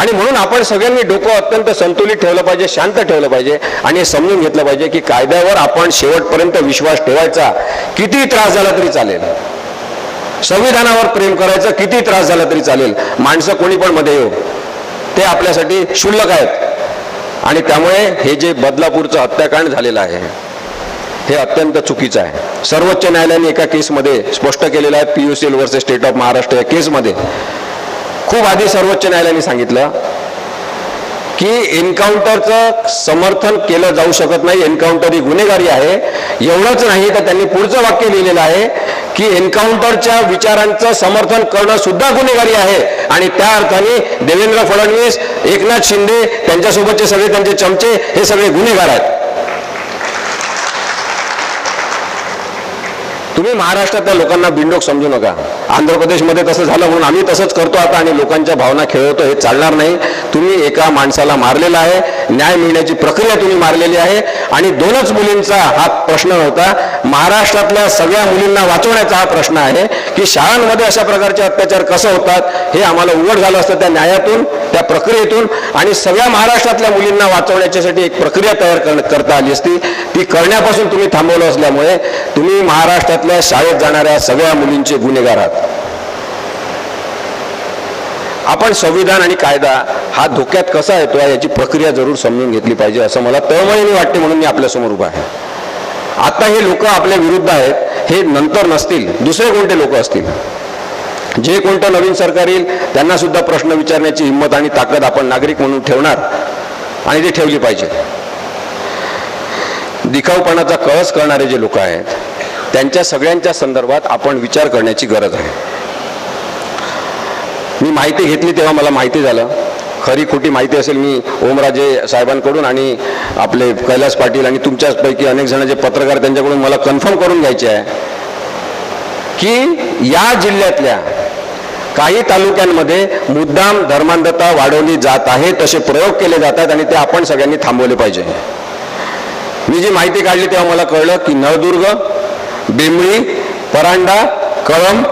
आणि म्हणून आपण सगळ्यांनी डोकं अत्यंत संतुलित ठेवलं पाहिजे शांत ठेवलं पाहिजे आणि हे समजून घेतलं पाहिजे की कायद्यावर आपण शेवटपर्यंत विश्वास ठेवायचा. किती त्रास झाला तरी चालेल. संविधानावर प्रेम करायचं किती त्रास झाला तरी चालेल. माणसं कोणी पण मध्ये येऊ ते आपल्यासाठी क्षुल्लक आहेत. आणि त्यामुळे हे जे बदलापूरचं हत्याकांड झालेलं आहे हे अत्यंत चुकीचं आहे. सर्वोच्च न्यायालयाने एका केसमध्ये स्पष्ट केलेलं आहे P U C L versus State of Maharashtra या केसमध्ये. खूप आधी सर्वोच्च न्यायालयाने सांगितलं की एन्काउंटरचं समर्थन केलं जाऊ शकत नाही. एन्काउंटर ही गुन्हेगारी आहे. एवढंच नाही तर त्यांनी पुढचं वाक्य लिहिलेलं आहे की एन्काउंटरच्या विचारांचं समर्थन करणं सुद्धा गुन्हेगारी आहे. आणि त्या अर्थाने देवेंद्र फडणवीस एकनाथ शिंदे त्यांच्यासोबतचे सगळे त्यांचे चमचे हे सगळे गुन्हेगार आहेत. तुम्ही महाराष्ट्रातल्या लोकांना बिंडोक समजू नका. आंध्र प्रदेशमध्ये तसं झालं म्हणून आम्ही तसंच करतो आता आणि लोकांच्या भावना खेळवतो हे चालणार नाही. तुम्ही एका माणसाला मारलेला आहे. न्याय मिळण्याची प्रक्रिया तुम्ही मारलेली आहे. आणि दोनच मुलींचा हा प्रश्न नव्हता महाराष्ट्रातल्या सगळ्या मुलींना वाचवण्याचा हा प्रश्न आहे की शाळांमध्ये अशा प्रकारचे अत्याचार कसं होतात हे आम्हाला उघड झालं असतं त्या न्यायातून त्या प्रक्रियेतून. आणि सगळ्या महाराष्ट्रातल्या मुलींना वाचवण्याच्यासाठी एक प्रक्रिया तयार कर- करता आली असती. ती करण्यापासून तुम्ही थांबवलं असल्यामुळे तुम्ही महाराष्ट्रातल्या शाळेत जाणाऱ्या सगळ्या मुलींचे गुन्हेगार आहात. आपण संविधान आणि कायदा हा धोक्यात कसा येतो याची प्रक्रिया जरूर समजून घेतली पाहिजे असं मला तळमळीने वाटते म्हणून मी आपल्यासमोर उभा आहे. आता हे लोक आपल्या विरुद्ध आहेत हे नंतर नसतील दुसरे कोणते लोक असतील? जे कोणतं नवीन सरकार येईल त्यांना सुद्धा प्रश्न विचारण्याची हिंमत आणि ताकद आपण नागरिक म्हणून ठेवणार आणि ती ठेवली पाहिजे. दिखाऊपणाचा कळस करणारे जे लोक आहेत त्यांच्या सगळ्यांच्या संदर्भात आपण विचार करण्याची गरज आहे. मी माहिती घेतली तेव्हा मला माहिती झालं. खरी खोटी माहिती असेल मी ओमराजे साहेबांकडून आणि आपले कैलास पाटील आणि तुमच्यापैकी अनेक जण जे पत्रकार त्यांच्याकडून मला कन्फर्म करून घ्यायचे आहे की या जिल्ह्यातल्या काही तालुक्यांमध्ये मुद्दाम धर्मांधता वाढवली जात आहे तसे प्रयोग केले जातात आणि ते आपण सगळ्यांनी थांबवले पाहिजे. मी जी माहिती काढली तेव्हा मला कळलं की नळदुर्ग बिमळी परांडा कळंब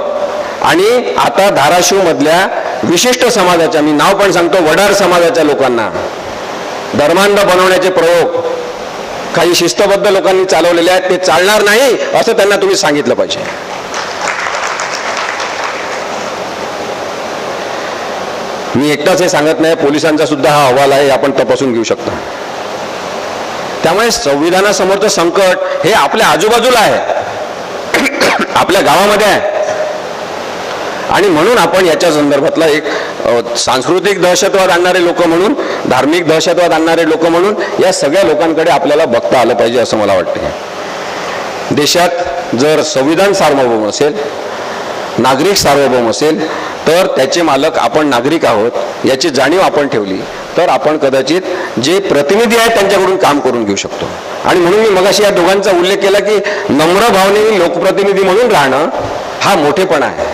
आणि आता धाराशिवमधल्या विशिष्ट समाजाच्या मी नाव पण सांगतो वडार समाजाच्या लोकांना. धर्मांध बनवण्याचे प्रयोग काही शिस्तबद्ध लोकांनी चालवलेले आहेत ते चालणार नाही असं त्यांना तुम्ही सांगितलं पाहिजे. मी एकटाच हे सांगत नाही पोलिसांचा सुद्धा हा अहवाल आहे आपण तपासून घेऊ शकता. त्यामुळे संविधानासमोरचं संकट हे आपल्या आजूबाजूला आहे. आपल्या गावामध्ये आहे. आणि म्हणून आपण याच्या संदर्भातला एक सांस्कृतिक दहशतवाद आणणारे लोक म्हणून धार्मिक दहशतवाद आणणारे लोक म्हणून या सगळ्या लोकांकडे आपल्याला बघता आलं पाहिजे असं मला वाटते देशात जर संविधान सार्वभौम असेल नागरिक सार्वभौम असेल तर त्याचे मालक आपण नागरिक आहोत याची जाणीव आपण ठेवली तर आपण कदाचित जे प्रतिनिधी आहेत त्यांच्याकडून काम करून घेऊ शकतो. आणि म्हणून मी मगाशी या दोघांचा उल्लेख केला की नम्र भावनेने लोकप्रतिनिधी म्हणून राहणं हा मोठेपणा आहे.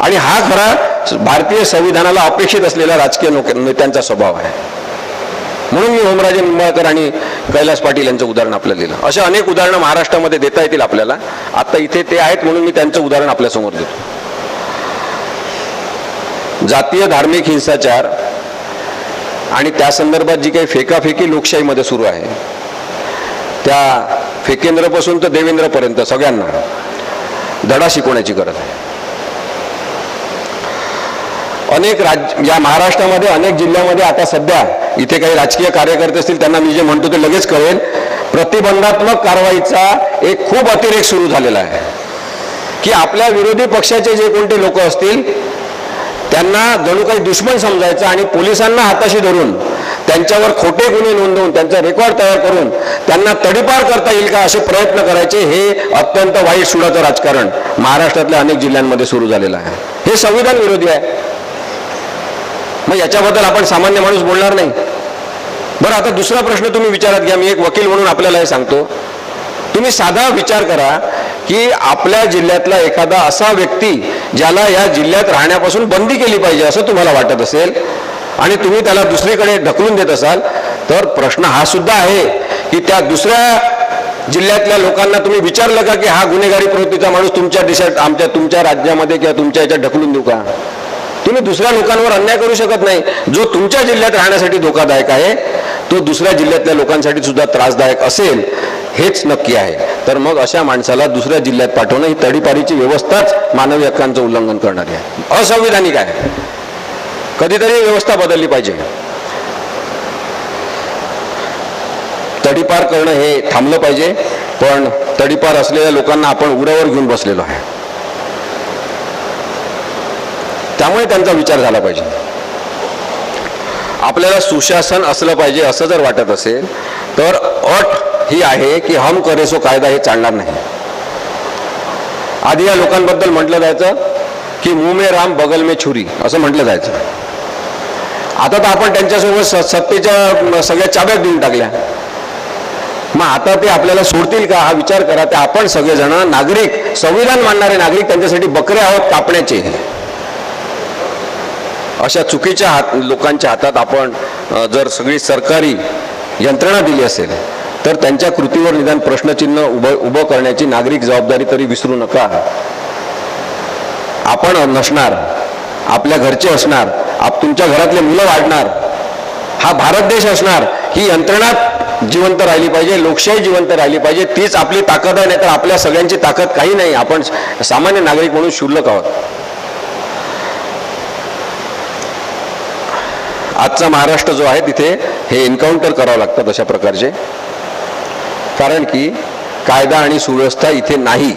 आणि हा खरा भारतीय संविधानाला अपेक्षित असलेला राजकीय नेत्यांचा स्वभाव आहे. म्हणून मी होमराजे निंबाळकर आणि कैलास पाटील यांचं उदाहरण आपल्याला दिलं. अशा अनेक उदाहरणं महाराष्ट्रामध्ये देता येतील आपल्याला. आता इथे ते आहेत म्हणून मी त्यांचं उदाहरण आपल्यासमोर देतो. जातीय धार्मिक हिंसाचार आणि त्या संदर्भात जी काही फेकाफेकी लोकशाहीमध्ये सुरू आहे त्या फेकेंद्रपासून तर देवेंद्रपर्यंत सगळ्यांना धडा शिकवण्याची गरज आहे. अनेक राज या महाराष्ट्रामध्ये अनेक जिल्ह्यामध्ये आता सध्या इथे काही राजकीय कार्यकर्ते असतील त्यांना मी जे म्हणतो ते लगेच कळेल. प्रतिबंधात्मक कारवाईचा एक खूप अतिरेक सुरू झालेला आहे. की आपल्या विरोधी पक्षाचे जे कोणते लोक असतील त्यांना जणू काही दुश्मन समजायचं आणि पोलिसांना हाताशी धरून त्यांच्यावर खोटे गुन्हे नोंदवून त्यांचा रेकॉर्ड तयार करून त्यांना तडीपार करता येईल का असे प्रयत्न करायचे हे अत्यंत वाईट सुडाचं राजकारण महाराष्ट्रातल्या अनेक जिल्ह्यांमध्ये सुरू झालेलं आहे. हे संविधान विरोधी आहे. मग याच्याबद्दल आपण सामान्य माणूस बोलणार नाही. बरं आता दुसरा प्रश्न तुम्ही विचारात घ्या मी एक वकील म्हणून आपल्याला हे सांगतो. तुम्ही साधा विचार करा की आपल्या जिल्ह्यातला एखादा असा व्यक्ती ज्याला या जिल्ह्यात राहण्यापासून बंदी केली पाहिजे असं तुम्हाला वाटत असेल आणि तुम्ही त्याला दुसरीकडे ढकलून देत असाल तर प्रश्न हा सुद्धा आहे की त्या दुसऱ्या जिल्ह्यातल्या लोकांना तुम्ही विचारलं का की हा गुन्हेगारी प्रवृत्तीचा माणूस तुमच्या देशात आमच्या तुमच्या राज्यामध्ये किंवा तुमच्या याच्यात ढकलून देऊ का? तुम्ही दुसऱ्या लोकांवर अन्याय करू शकत नाही. जो तुमच्या जिल्ह्यात राहण्यासाठी धोकादायक आहे तो दुसऱ्या जिल्ह्यातल्या लोकांसाठी सुद्धा त्रासदायक असेल हेच नक्की आहे. तर मग अशा माणसाला दुसऱ्या जिल्ह्यात पाठवणं ही तडीपारीची व्यवस्थाच मानवी हक्कांचं उल्लंघन करणारी आहे. असंविधानिक आहे. कधीतरी व्यवस्था बदलली पाहिजे. तडीपार करणं हे थांबलं पाहिजे पण तडीपार असलेल्या लोकांना आपण उरावर घेऊन बसलेलो आहे. त्यामुळे त्यांचा विचार झाला पाहिजे. आपल्याला सुशासन असलं पाहिजे असं जर वाटत असेल तर अट ही आहे की हम करेसो कायदा हे चालणार नाही. आधी या लोकांबद्दल म्हटलं जायचं की मुमे राम बगल मे छुरी असं म्हटलं जायचं. आता तर आपण त्यांच्यासोबत स- सत्तेच्या सगळ्या चाब्यात देऊन टाकल्या. मग आता ते आपल्याला सोडतील का? हा विचार करा. ते आपण सगळेजण नागरिक संविधान मानणारे नागरिक त्यांच्यासाठी बकरे आहोत कापण्याचे. अशा चुकीच्या हात लोकांच्या हातात आपण जर सगळी सरकारी यंत्रणा दिली असेल तर त्यांच्या कृतीवर निदान प्रश्नचिन्ह उभं उभं करण्याची नागरिक जबाबदारी तरी विसरू नका. आपण नसणार आपल्या घरचे असणार आप तुमच्या घरातले मुलं वाढणार हा भारत देश असणार ही यंत्रणा जिवंत राहिली पाहिजे लोकशाही जिवंत राहिली पाहिजे तीच आपली ताकद आहे नाही तर आपल्या सगळ्यांची ताकद काही नाही. आपण सामान्य नागरिक म्हणून शुल्लक आहोत. आजचा महाराष्ट्र जो आहे तिथे हे एन्काउंटर करावं लागतात अशा प्रकारचे. कारण की कायदा आणि सुव्यवस्था इथे नाही.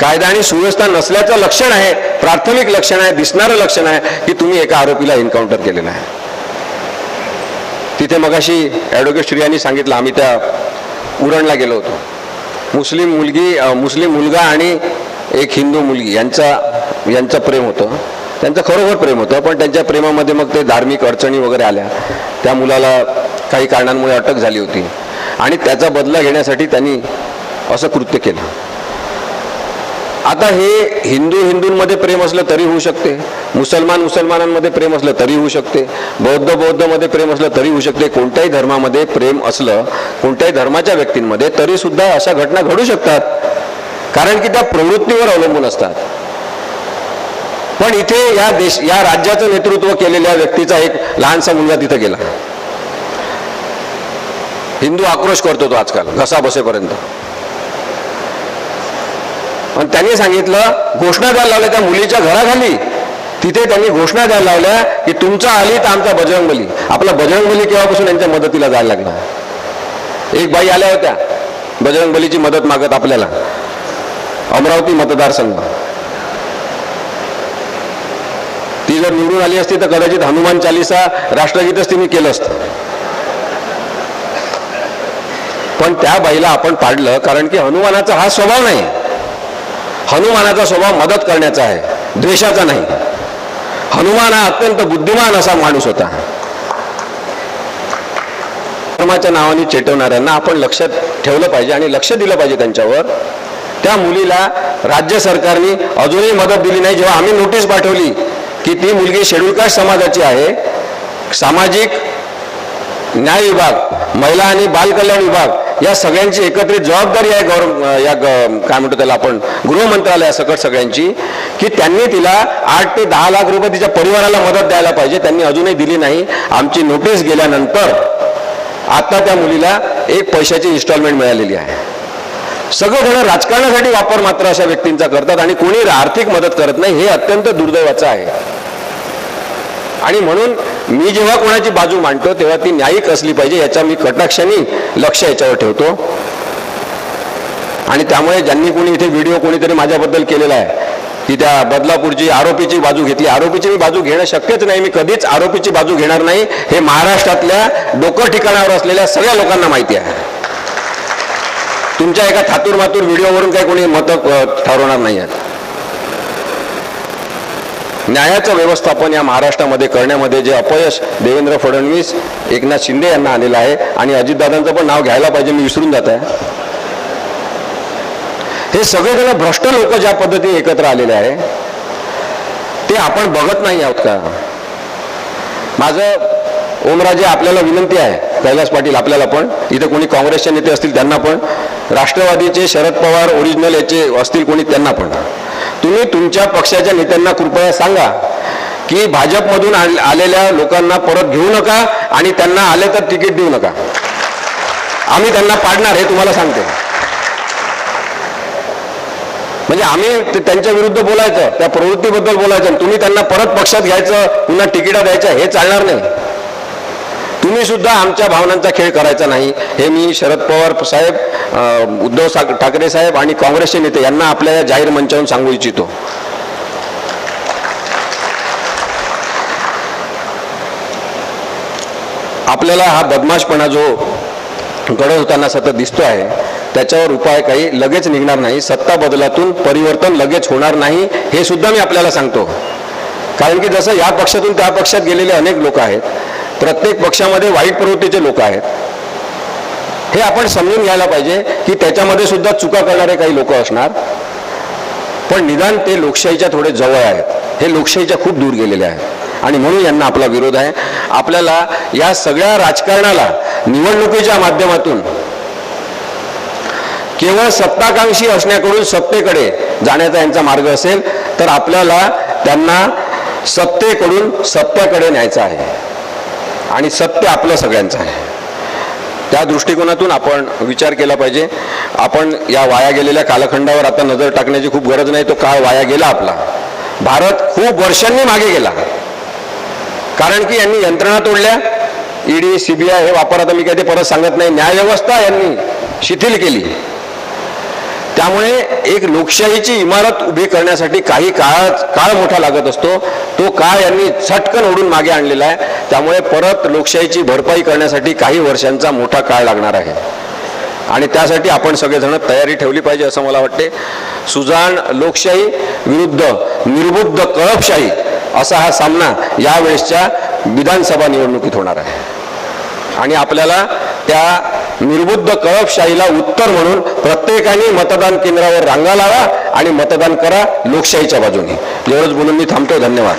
कायदा आणि सुव्यवस्था नसल्याचं लक्षण आहे प्राथमिक लक्षण आहे दिसणारं लक्षण आहे की तुम्ही एका आरोपीला एन्काउंटर केलेलं आहे तिथे मगाशी ॲडव्होकेट श्री यांनी सांगितलं आम्ही त्या उरणला गेलो होतो. मुस्लिम मुलगी मुस्लिम मुलगा आणि एक हिंदू मुलगी यांचा यांचं प्रेम होतं. त्यांचं खरोखर प्रेम होतं पण त्यांच्या प्रेमामध्ये मग ते धार्मिक अडचणी वगैरे आल्या. त्या मुलाला काही कारणांमुळे अटक झाली होती. आणि त्याचा बदला घेण्यासाठी त्यांनी असं कृत्य केलं. आता हे हिंदू हिंदूंमध्ये प्रेम असलं तरी होऊ शकते. मुसलमान मुसलमानांमध्ये प्रेम असलं तरी होऊ शकते. बौद्ध बौद्धमध्ये प्रेम असलं तरी होऊ शकते. कोणत्याही धर्मामध्ये प्रेम असलं कोणत्याही धर्माच्या व्यक्तींमध्ये तरी सुद्धा अशा घटना घडू शकतात. कारण की त्या प्रवृत्तीवर अवलंबून असतात. पण इथे या देश या राज्याचं नेतृत्व केलेल्या व्यक्तीचा एक लहानसा मुलगा तिथं गेला. हिंदू आक्रोश करतो तो आजकाल घसा बसेपर्यंत. पण त्यांनी सांगितलं घोषणा द्यायला लावल्या त्या मुलीच्या घराखाली. तिथे त्यांनी घोषणा द्यायला लावल्या की तुमचा आली तर आमचा बजरंगबली आपला बजरंगबली केव्हापासून यांच्या मदतीला जायला लागला? एक बाई आल्या होत्या बजरंगबलीची मदत मागत आपल्याला. अमरावती मतदारसंघ ती जर निवडून आली असती तर कदाचित हनुमान चालिसा राष्ट्रगीतच तिने केलं असतं. पण त्या बाईला आपण पाडलं कारण की हनुमानाचा हा स्वभाव नाही. हनुमानाचा स्वभाव मदत करण्याचा आहे द्वेषाचा नाही. हनुमान हा अत्यंत बुद्धिमान असा माणूस होता. धर्माच्या नावाने चेटवणाऱ्यांना आपण लक्षात ठेवलं पाहिजे आणि लक्ष दिलं पाहिजे त्यांच्यावर. त्या मुलीला राज्य सरकारने अजूनही मदत दिली नाही. जेव्हा आम्ही नोटीस पाठवली की ती मुलगी शेड्यूल कास्ट समाजाची आहे. सामाजिक न्याय विभाग महिला आणि बालकल्याण विभाग या सगळ्यांची एकत्रित जबाबदारी आहे गौरव या काय म्हणतो त्याला आपण गृहमंत्रालयासकट सगळ्यांची की त्यांनी तिला आठ ते दहा लाख रुपये तिच्या परिवाराला मदत द्यायला पाहिजे. त्यांनी अजूनही दिली नाही. आमची नोटीस गेल्यानंतर आता त्या मुलीला एक पैशाची इन्स्टॉलमेंट मिळालेली आहे. सगळं राजकारणासाठी वापर मात्र अशा व्यक्तींचा करतात आणि कोणी आर्थिक मदत करत नाही हे अत्यंत दुर्दैवाचं आहे. आणि म्हणून मी जेव्हा कोणाची बाजू मांडतो तेव्हा ती न्यायिक असली पाहिजे याच्या मी कटाक्षाने लक्ष याच्यावर ठेवतो. आणि त्यामुळे ज्यांनी कोणी इथे व्हिडिओ कोणीतरी माझ्याबद्दल केलेला आहे की त्या बदलापूरची आरोपीची बाजू घेतली. आरोपीची मी बाजू घेणं शक्यच नाही मी कधीच आरोपीची बाजू घेणार नाही. हे महाराष्ट्रातल्या डोकं ठिकाणावर असलेल्या सगळ्या लोकांना माहिती आहे. तुमच्या एका थातूर मातूर व्हिडिओवरून काही कोणी मतं ठरवणार नाही आहेत न्यायाचं व्यवस्थापन या महाराष्ट्रामध्ये करण्यामध्ये जे अपयश देवेंद्र फडणवीस एकनाथ शिंदे यांना आलेलं आहे आणि अजितदादांचं पण नाव घ्यायला पाहिजे मी विसरून जात आहे. हे सगळेजण भ्रष्ट लोक ज्या पद्धतीने एकत्र आलेले आहे ते आपण बघत नाही आहोत का? माझं ओमराजे आपल्याला विनंती आहे कैलास पाटील आपल्याला पण इथे कोणी काँग्रेसचे नेते असतील त्यांना पण राष्ट्रवादीचे शरद पवार ओरिजिनल याचे असतील कोणी त्यांना पण. तुम्ही तुमच्या पक्षाच्या नेत्यांना कृपया सांगा की भाजपमधून आलेल्या लोकांना परत घेऊ नका आणि त्यांना आले तर तिकीट देऊ नका. आम्ही त्यांना पाडणार हे तुम्हाला सांगते. म्हणजे आम्ही त्यांच्या विरुद्ध बोलायचं त्या प्रवृत्तीबद्दल बोलायचं आणि तुम्ही त्यांना परत पक्षात घ्यायचं पुन्हा तिकीटा द्यायचं हे चालणार नाही. तुम्ही सुद्धा आमच्या भावनांचा खेळ करायचा नाही. हे मी शरद पवार साहेब उद्धव ठाकरे साहेब आणि काँग्रेसचे नेते यांना आपल्या या जाहीर मंचावरून सांगू इच्छितो. आपल्याला हा बदमाशपणा जो घडत होताना सतत दिसतो आहे त्याच्यावर उपाय काही लगेच निघणार नाही. सत्ता बदलातून परिवर्तन लगेच होणार नाही हे सुद्धा मी आपल्याला सांगतो. कारण की जसं या पक्षातून त्या पक्षात गेलेले अनेक लोक आहेत प्रत्येक पक्षामध्ये वाईट प्रवृत्तीचे लोक आहेत. हे आपण समजून घ्यायला पाहिजे की त्याच्यामध्ये सुद्धा चुका करणारे काही लोक असणार. पण निदान ते लोकशाहीच्या थोडे जवळ आहेत. हे लोकशाहीच्या खूप दूर गेलेले आहेत. आणि म्हणून यांना आपला विरोध आहे. आपल्याला या सगळ्या राजकारणाला निवडणुकीच्या माध्यमातून केवळ सत्ताकांक्षी असण्याकडून सत्तेकडे जाण्याचा यांचा मार्ग असेल तर आपल्याला त्यांना सत्तेकडून सत्याकडे न्यायचं आहे. आणि सत्य आपलं सगळ्यांचं आहे. त्या दृष्टिकोनातून आपण विचार केला पाहिजे. आपण या वाया गेलेल्या कालखंडावर आता नजर टाकण्याची खूप गरज नाही तो काळ वाया गेला आपला. भारत खूप वर्षांनी मागे गेला. कारण की यांनी यंत्रणा तोडल्या ईडी सीबीआय हे वापर आता मी काही ते परत सांगत नाही. न्यायव्यवस्था यांनी शिथिल केली. त्यामुळे एक लोकशाहीची इमारत उभी करण्यासाठी काही काळ काळ मोठा लागत असतो. तो काळ यांनी झटकन ओढून मागे आणलेला आहे. त्यामुळे परत लोकशाहीची भरपाई करण्यासाठी काही वर्षांचा मोठा काळ लागणार आहे. आणि त्यासाठी आपण सगळेजण तयारी ठेवली पाहिजे असं मला वाटते. सुजाण लोकशाही विरुद्ध निर्बुद्ध कळपशाही असा हा सामना यावेळेसच्या विधानसभा निवडणुकीत होणार आहे. आणि आपल्याला त्या निर्बुद्ध कळपशाहीला उत्तर म्हणून प्रत्येकाने मतदान केंद्रावर रांगा लावा आणि मतदान करा लोकशाहीच्या बाजूने. एवढंच बोलून मी थांबतो. धन्यवाद.